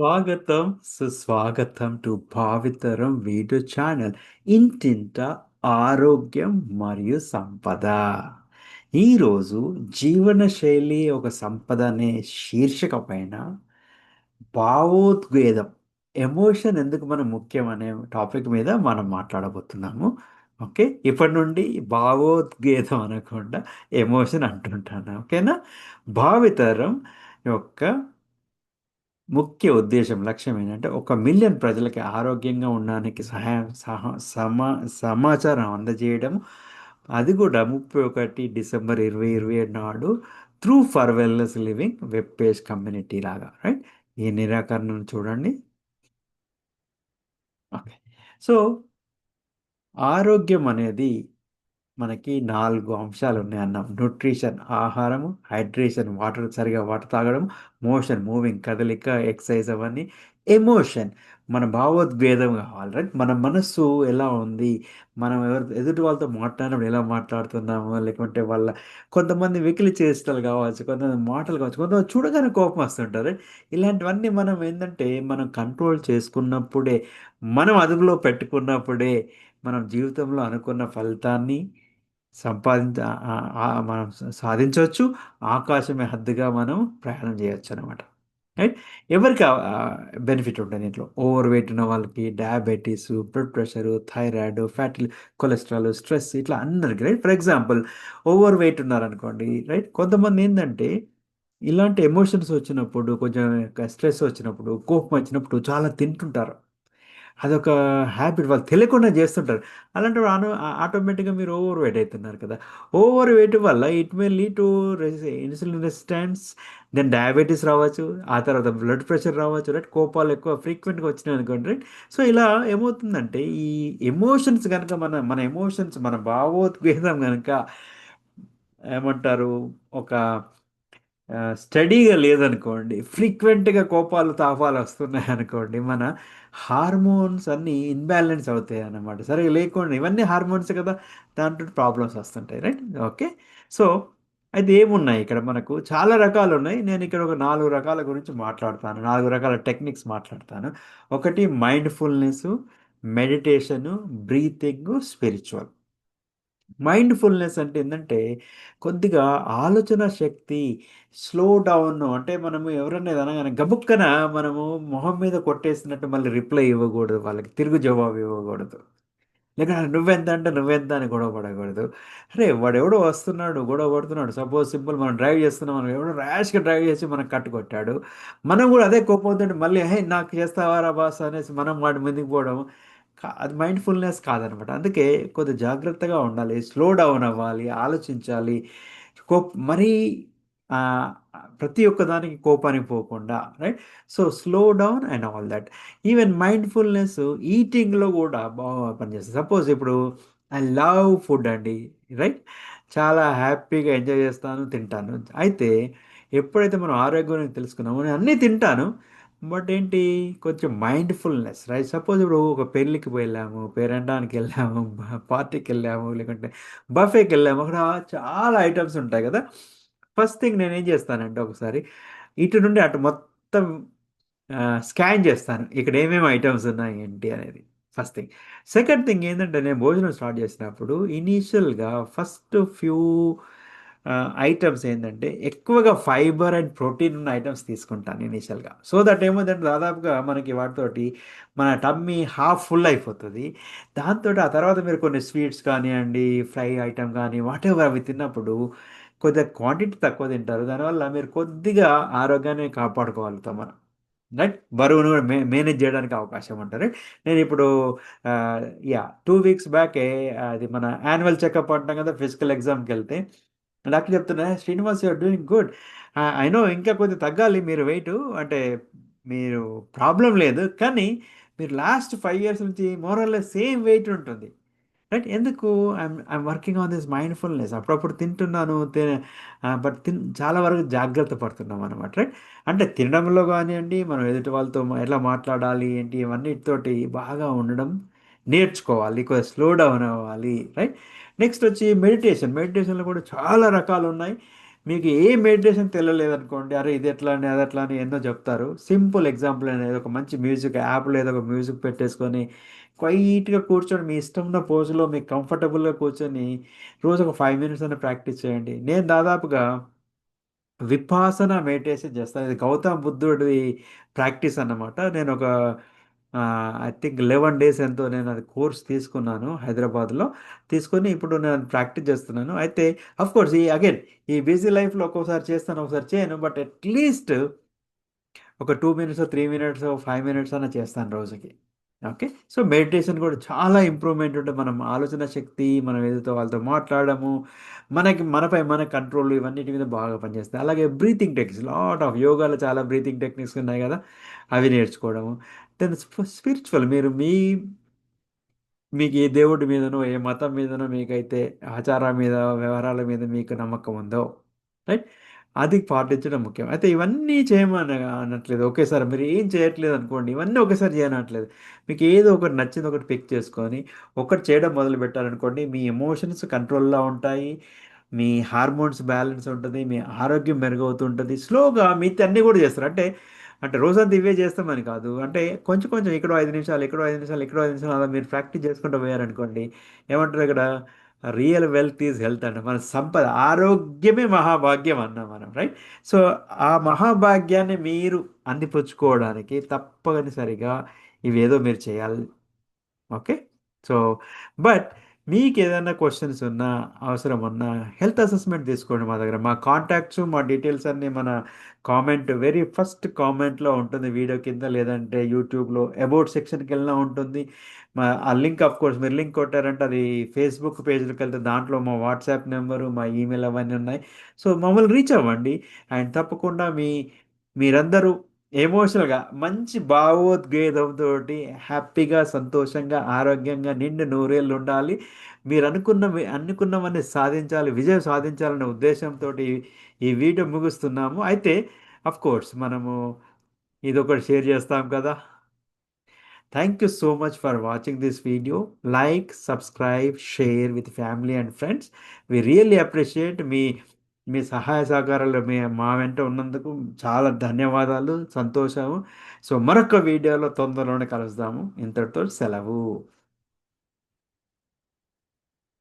స్వాగతం సుస్వాగతం to భావితరం video channel. ఇంటింట ఆరోగ్యం మరియు సంపద. ఈరోజు జీవనశైలి ఒక సంపద అనే శీర్షిక పైన భావోద్వేదం ఎమోషన్ ఎందుకు మనం ముఖ్యం అనే టాపిక్ మీద మనం మాట్లాడబోతున్నాము. ఓకే? ఇప్పటి నుండి భావోద్వేదం అనకుండా ఎమోషన్ అంటుంటాను. ఓకేనా? భావితరం యొక్క ముఖ్య ఉద్దేశం లక్ష్యం ఏంటంటే ఒక మిలియన్ ప్రజలకి ఆరోగ్యంగా ఉండడానికి సహాయం సహా సమా సమాచారం అందజేయడం. అది కూడా ముప్పై ఒకటి డిసెంబర్ ఇరవై ఇరవై ఏడు నాడు through for wellness living web page community లాగా రైట్? ఈ నిరాకరణను చూడండి. ఓకే. సో ఆరోగ్యం అనేది మనకి నాలుగు అంశాలు ఉన్నాయి అన్నాం న్యూట్రిషన్ ఆహారము హైడ్రేషన్ వాటర్ సరిగా వాటర్ తాగడం మోషన్ మూవింగ్ కదలిక ఎక్సర్సైజ్ అవన్నీ. ఎమోషన్ మన భావోద్వేదం కావాలి. రైట్? మన మనస్సు ఎలా ఉంది? మనం ఎవరు ఎదుటి వాళ్ళతో మాట్లాడినప్పుడు ఎలా మాట్లాడుతున్నాము? లేకుంటే వాళ్ళ కొంతమంది వెకిలి చేష్టలు కావచ్చు కొంతమంది మాటలు కావచ్చు కొంతమంది చూడగానే కోపం వస్తుంటారు. ఇలాంటివన్నీ మనం ఏంటంటే మనం కంట్రోల్ చేసుకున్నప్పుడే మనం అదుపులో పెట్టుకున్నప్పుడే మనం జీవితంలో అనుకున్న ఫలితాన్ని సంపాదించ మనం సాధించవచ్చు. ఆకాశమే హద్దుగా మనం ప్రయాణం చేయొచ్చు అనమాట రైట్? ఎవరికి బెనిఫిట్ ఉంటుంది దీంట్లో? ఓవర్ వెయిట్ ఉన్న వాళ్ళకి diabetes blood pressure thyroid fatty cholesterol stress ఇట్లా అందరికి right? For example over weight ఉన్నారనుకోండి రైట్? కొంతమంది ఏంటంటే ఇలాంటి ఎమోషన్స్ వచ్చినప్పుడు కొంచెం స్ట్రెస్ వచ్చినప్పుడు కోపం వచ్చినప్పుడు చాలా తింటుంటారు. అదొక హ్యాబిట్ వాళ్ళు తెలియకుండా చేస్తుంటారు. అలాంటి ఆను ఆటోమేటిక్గా మీరు ఓవర్ వెయిట్ అవుతున్నారు కదా. ఓవర్ వెయిట్ వల్ల it may lead to insulin resistance then diabetes రావచ్చు ఆ తర్వాత బ్లడ్ ప్రెషర్ రావచ్చు రైట్ కోపాలు ఎక్కువ ఫ్రీక్వెంట్గా వచ్చినాయి అనుకోండి రైట్ సో ఇలా ఏమవుతుందంటే ఈ ఎమోషన్స్ కనుక మన మన ఎమోషన్స్ మన భావోద్వేదం కనుక ఏమంటారు? ఒక స్టడీగా లేదనుకోండి ఫ్రీక్వెంట్గా కోపాలు తాపాలు వస్తున్నాయి అనుకోండి మన హార్మోన్స్ అన్నీ ఇన్బ్యాలెన్స్ అవుతాయి అన్నమాట సరే లేకుండా ఇవన్నీ హార్మోన్స్ కదా దాంట్లో ప్రాబ్లమ్స్ వస్తుంటాయి రైట్? ఓకే. సో అయితే ఏమున్నాయి ఇక్కడ మనకు? చాలా రకాలు ఉన్నాయి. నేను ఇక్కడ ఒక నాలుగు రకాల గురించి మాట్లాడతాను. నాలుగు రకాల టెక్నిక్స్ మాట్లాడతాను. ఒకటి mindfulness meditation breathing spiritual. Mindfulness అంటే ఏంటంటే కొద్దిగా ఆలోచన శక్తి స్లో డౌన్ అంటే మనము ఎవరన్నా అనగానే గబుక్కన మనము మొహం మీద కొట్టేసినట్టు మళ్ళీ రిప్లై ఇవ్వకూడదు వాళ్ళకి తిరుగు జవాబు ఇవ్వకూడదు. లేక నువ్వెంత అంటే నువ్వెంత అని గొడవ పడకూడదు. అరే వాడు ఎవడో వస్తున్నాడు గొడవ పడుతున్నాడు. సపోజ్ సింపుల్ మనం డ్రైవ్ చేస్తున్నాం మనం ఎవడో ర్యాష్గా డ్రైవ్ చేసి మనకు కట్టుకొట్టాడు మనం కూడా అదే కోపం మళ్ళీ హే నాకు చేస్తావారా బాస్? అనేసి మనం వాడి ముందుకు పోవడం. అది మైండ్ఫుల్నెస్ కాదనమాట. అందుకే కొద్ది జాగ్రత్తగా ఉండాలి స్లో డౌన్ అవ్వాలి ఆలోచించాలి. కో మరీ ప్రతి ఒక్క దానికి కోపానికి పోకుండా right so slow down and all that even mindfulness ఈటింగ్లో కూడా బాగా పనిచేస్తుంది. సపోజ్ ఇప్పుడు ఐ లవ్ ఫుడ్ అండి రైట్ చాలా హ్యాపీగా ఎంజాయ్ చేస్తాను తింటాను. అయితే ఎప్పుడైతే మనం ఆరోగ్యం తెలుసుకున్నామో నేను అన్నీ తింటాను బట్ ఏంటి? కొంచెం మైండ్ఫుల్నెస్ రైట్ సపోజ్ ఇప్పుడు ఒక పెళ్ళికి వెళ్ళాము పేరంటానికి వెళ్ళాము పార్టీకి వెళ్ళాము లేకుంటే బఫేకి వెళ్ళాము అక్కడ చాలా ఐటమ్స్ ఉంటాయి కదా. ఫస్ట్ థింగ్ నేను ఏం చేస్తానంటే ఒకసారి ఇటు నుండి అటు మొత్తం స్కాన్ చేస్తాను ఇక్కడ ఏమేమి ఐటమ్స్ ఉన్నాయి ఏంటి అనేది. ఫస్ట్ థింగ్ సెకండ్ థింగ్ ఏంటంటే నేను భోజనం స్టార్ట్ చేసినప్పుడు ఇనీషియల్గా ఫస్ట్ ఫ్యూ ఐటమ్స్ ఏంటంటే ఎక్కువగా ఫైబర్ అండ్ ప్రోటీన్ ఉన్న ఐటమ్స్ తీసుకుంటాను ఇనీషియల్గా సో దట్ ఏమవుతుందంటే దాదాపుగా మనకి వాటితోటి మన టమ్మీ హాఫ్ ఫుల్ అయిపోతుంది. దాంతో ఆ తర్వాత మీరు కొన్ని స్వీట్స్ కానివ్వండి ఫ్రై ఐటమ్ కానీ వాట్ ఎవర్ అవి తిన్నప్పుడు కొద్దిగా క్వాంటిటీ తక్కువ తింటారు. దానివల్ల మీరు కొద్దిగా ఆరోగ్యాన్ని కాపాడుకోగలుగుతాం మనం. రైట్ బరువును కూడా మే మేనేజ్ చేయడానికి అవకాశం ఉంటుంది. నేను ఇప్పుడు యా టూ వీక్స్ బ్యాకే అది మన యాన్యువల్ చెకప్ అంటాం కదా ఫిజికల్ ఎగ్జామ్కి వెళ్తే డాక్టర్ చెప్తున్నా Srinivas you're doing good I know ఇంకా కొద్దిగా తగ్గాలి మీరు వెయిట్ అంటే మీరు ప్రాబ్లం లేదు కానీ మీరు లాస్ట్ ఫైవ్ ఇయర్స్ నుంచి మోరల్లో సేమ్ వెయిట్ ఉంటుంది. రైట్ ఎందుకు? I'm I'm working on this mindfulness అప్పుడప్పుడు తింటున్నాను బట్ తిన్ చాలా వరకు జాగ్రత్త పడుతున్నాం అనమాట రైట్ అంటే తినడంలో కానివ్వండి మనం ఎదుటి వాళ్ళతో ఎలా మాట్లాడాలి ఏంటి ఇవన్నిటితోటి బాగా ఉండడం నేర్చుకోవాలి కొద్దిగా స్లో డౌన్ అవ్వాలి. రైట్ నెక్స్ట్ వచ్చి మెడిటేషన్ మెడిటేషన్లో కూడా చాలా రకాలు ఉన్నాయి. మీకు ఏ మెడిటేషన్ తెలియలేదనుకోండి అరే ఇది ఎట్లా అని అది ఎట్లా అని ఎన్నో చెప్తారు. సింపుల్ ఎగ్జాంపుల్ అనేది ఒక మంచి మ్యూజిక్ యాప్ లేదా ఒక మ్యూజిక్ పెట్టేసుకొని క్వైట్గా కూర్చొని మీ ఇష్టం ఉన్న పోజులో మీకు కంఫర్టబుల్గా కూర్చొని రోజు ఒక ఫైవ్ మినిట్స్ అయినా ప్రాక్టీస్ చేయండి. నేను దాదాపుగా విపాసన మెడిటేషన్ చేస్తాను. ఇది గౌతమ్ బుద్ధుడి ప్రాక్టీస్ అన్నమాట. నేను ఒక ఐ థింక్ లెవెన్ డేస్ ఎంతో నేను అది కోర్స్ తీసుకున్నాను హైదరాబాద్లో. తీసుకొని ఇప్పుడు నేను ప్రాక్టీస్ చేస్తున్నాను. అయితే అఫ్ కోర్స్ ఈ అగైన్ ఈ బిజీ లైఫ్లో ఒక్కోసారి చేస్తాను ఒకసారి చేయను బట్ అట్లీస్ట్ ఒక two minutes three minutes five minutes అన్న చేస్తాను రోజుకి. ఓకే సో మెడిటేషన్ కూడా చాలా ఇంప్రూవ్మెంట్ ఉంటుంది మనం ఆలోచన శక్తి మనం ఏదైతే వాళ్ళతో మాట్లాడము మనకి మనపై మన కంట్రోల్ ఇవన్నిటి మీద బాగా పనిచేస్తాయి. అలాగే బ్రీతింగ్ టెక్నిక్స్ లాట్ ఆఫ్ యోగాలో చాలా బ్రీతింగ్ టెక్నిక్స్ ఉన్నాయి కదా అవి నేర్చుకోవడము. దెన్ స్పిరిచువల్ మీరు మీ మీకు ఏ దేవుడి మీదనో ఏ మతం మీదనో మీకైతే ఆచారం మీద వ్యవహారాల మీద మీకు నమ్మకం ఉందో రైట్ అది పాటించడం ముఖ్యం. అయితే ఇవన్నీ చేయమని అనట్లేదు ఒకేసారి మీరు ఏం చేయట్లేదు అనుకోండి ఇవన్నీ ఒకేసారి చేయనట్లేదు. మీకు ఏదో ఒకటి నచ్చింది ఒకటి పిక్ చేసుకొని ఒకటి చేయడం మొదలు పెట్టారనుకోండి మీ ఎమోషన్స్ కంట్రోల్లో ఉంటాయి. మీ హార్మోన్స్ బ్యాలెన్స్ ఉంటుంది మీ ఆరోగ్యం మెరుగవుతుంటుంది. స్లోగా మిగతా అన్నీ కూడా చేస్తారు. అంటే అంటే రోజంతా ఇవే చేస్తామని కాదు. అంటే కొంచెం కొంచెం ఇక్కడ ఐదు నిమిషాలు ఇక్కడ ఐదు నిమిషాలు ఇక్కడ ఐదు నిమిషాలు అలా మీరు ప్రాక్టీస్ చేసుకుంటూ పోయారనుకోండి ఏమంటారు ఇక్కడ? రియల్ వెల్త్ ఈజ్ హెల్త్ అంట. మన సంపద ఆరోగ్యమే మహాభాగ్యం అన్నాం మనం రైట్? సో ఆ మహాభాగ్యాన్ని మీరు అందిపుచ్చుకోవడానికి తప్పనిసరిగా ఇవేదో మీరు చేయాలి. ఓకే? సో బట్ మీకు ఏదైనా క్వశ్చన్స్ ఉన్నా అవసరం ఉన్నా హెల్త్ అసెస్మెంట్ తీసుకోండి మా దగ్గర. మా కాంటాక్ట్స్ మా డీటెయిల్స్ అన్నీ మన కామెంట్ వెరీ ఫస్ట్ కామెంట్లో ఉంటుంది వీడియో కింద. లేదంటే యూట్యూబ్లో అబౌట్ సెక్షన్కి వెళ్ళినా ఉంటుంది. మా ఆ లింక్ ఆఫ్ కోర్స్ మీరు లింక్ కొట్టారంటే అది ఫేస్బుక్ పేజ్కి వెళ్తే దాంట్లో మా వాట్సాప్ నెంబరు మా ఈమెయిల్ అవన్నీ ఉన్నాయి. సో మమ్మల్ని రీచ్ అవ్వండి. అండ్ తప్పకుండా మీ మీరందరూ ఎమోషనల్గా మంచి భావోద్వేగంతో హ్యాపీగా సంతోషంగా ఆరోగ్యంగా నిండు నూరేళ్ళు ఉండాలి. మీరు అనుకున్న అనుకున్నవన్నీ సాధించాలి విజయం సాధించాలనే ఉద్దేశంతో ఈ వీడియో ముగుస్తున్నాము. అయితే అఫ్ కోర్స్ మనము ఇదొకటి షేర్ చేస్తాం కదా. Thank you so much for watching this video like subscribe share with family and friends we really appreciate మీ మీ సహాయ సహకారాలు మీ మా వెంట ఉన్నందుకు చాలా ధన్యవాదాలు సంతోషము. సో మరొక వీడియోలో తొందరలోనే కలుస్తాము. ఇంతటితో సెలవు.